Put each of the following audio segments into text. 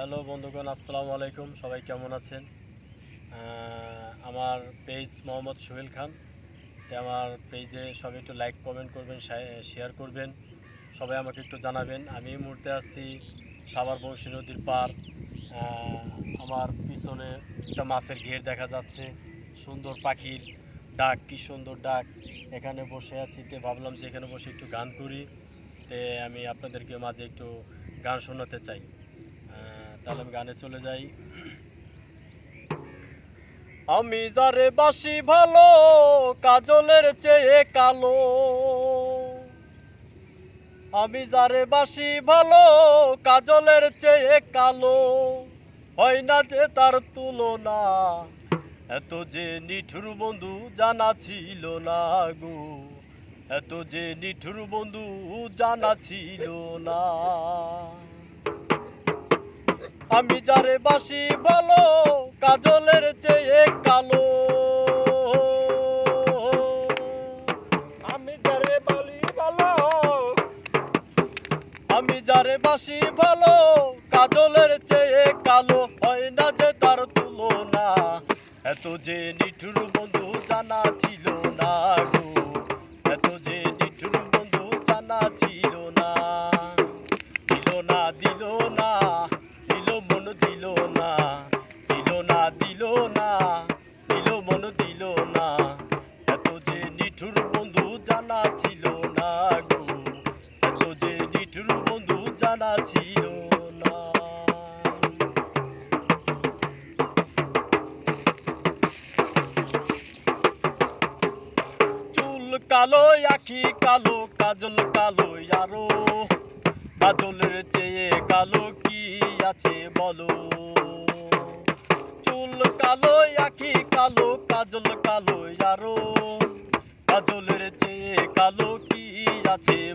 Hello বন্ধুগণ, আসসালামু আলাইকুম। সবাই কেমন আছেন? আমার পেজ মোহাম্মদ সোহেল খান। তো আমার পেজে সবাই একটু লাইক কমেন্ট করবেন শেয়ার করবেন। সবাই আমাকে একটু জানাবেন। আমি এই মুহূর্তে আসছি সাভার বংশী নদীর পার। আমার পিছনে একটা মাছের ঘের দেখা যাচ্ছে। সুন্দর পাখির ডাক, কি সুন্দর ডাক। এখানে বসে আছি। তে ভাবলাম যে এখানে বসে একটু গান করি। তে আমি আপনাদেরকে মাঝে একটু গান শোনাতে চাই। তাহলে আমি গানে চলে যাই। আমি যারে বাসি ভালো, কাজলের চেয়ে কালো। আমি যারে বাসি ভালো, কাজলের চেয়ে কালো। হয় না যে তার তুলনা, এত যে নিঠুর বন্ধু জানা ছিল না গো। এত যে নিঠুর বন্ধু জানা ছিল না। আমি যারে বাসি ভালো কাজলের চেয়ে কালো। আমি যারে বলি বলো, আমি যারে বাসি ভালো কাজলের চেয়ে কালো। হয় না যে তার তুলনা, এত যে নিঠুর বন্ধু জানা ছিল চুল কালো, আখি কালো, কাজল কালো, আরও। কাজলের চেয়ে কালো কি আছে বলো? চুল কালো, আখি কালো, কাজল কালো, আরও। কাজলের চেয়ে কালো কি আছে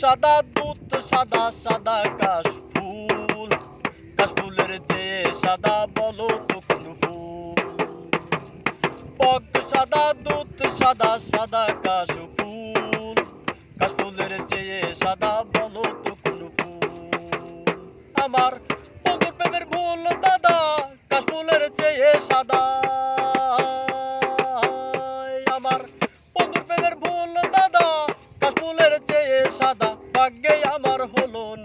সাদা দুধ, সাদা সাদা কাশ ফুল কাশ ফুলের চেয়ে সাদা বলো তো ফুল? পক সাদা দুধ, সাদা সাদা কাশ ফুল কাশ ফুলের চেয়ে সাদা বলো তো কোন ফুল? আমার বন্ধু প্রেমের ভুল, দাদা। কাশ ফুলের চেয়ে সাদা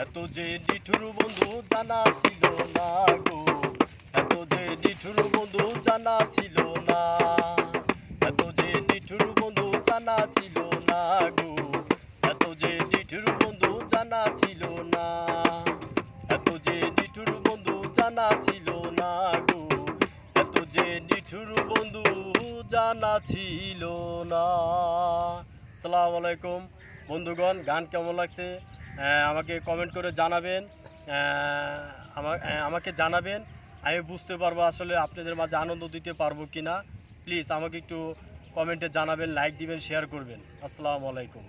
এত যে নিঠুর বন্ধু জানা ছিল না গো। এত যে নিঠুর বন্ধু জানা ছিল না। এত যে নিঠুর বন্ধু জানা ছিল না গো। এত যে নিঠুর বন্ধু জানা ছিল না। এত যে নিঠুর বন্ধু জানা ছিল না গো। এত যে নিঠুর বন্ধু জানা ছিল না। সালাম আলাইকুম। বন্ধুগণ, গান কেমন লাগছে? আমাকে কমেন্ট করে জানাবেন। আমা- আমাকে জানাবেন। আমি বুঝতে পারব আসলে আপনাদের মাঝে আনন্দ দিতে পারব কি না প্লিজ আমাকে একটু কমেন্টে জানাবেন লাইক দিবেন শেয়ার করবেন। আসসালামু আলাইকুম।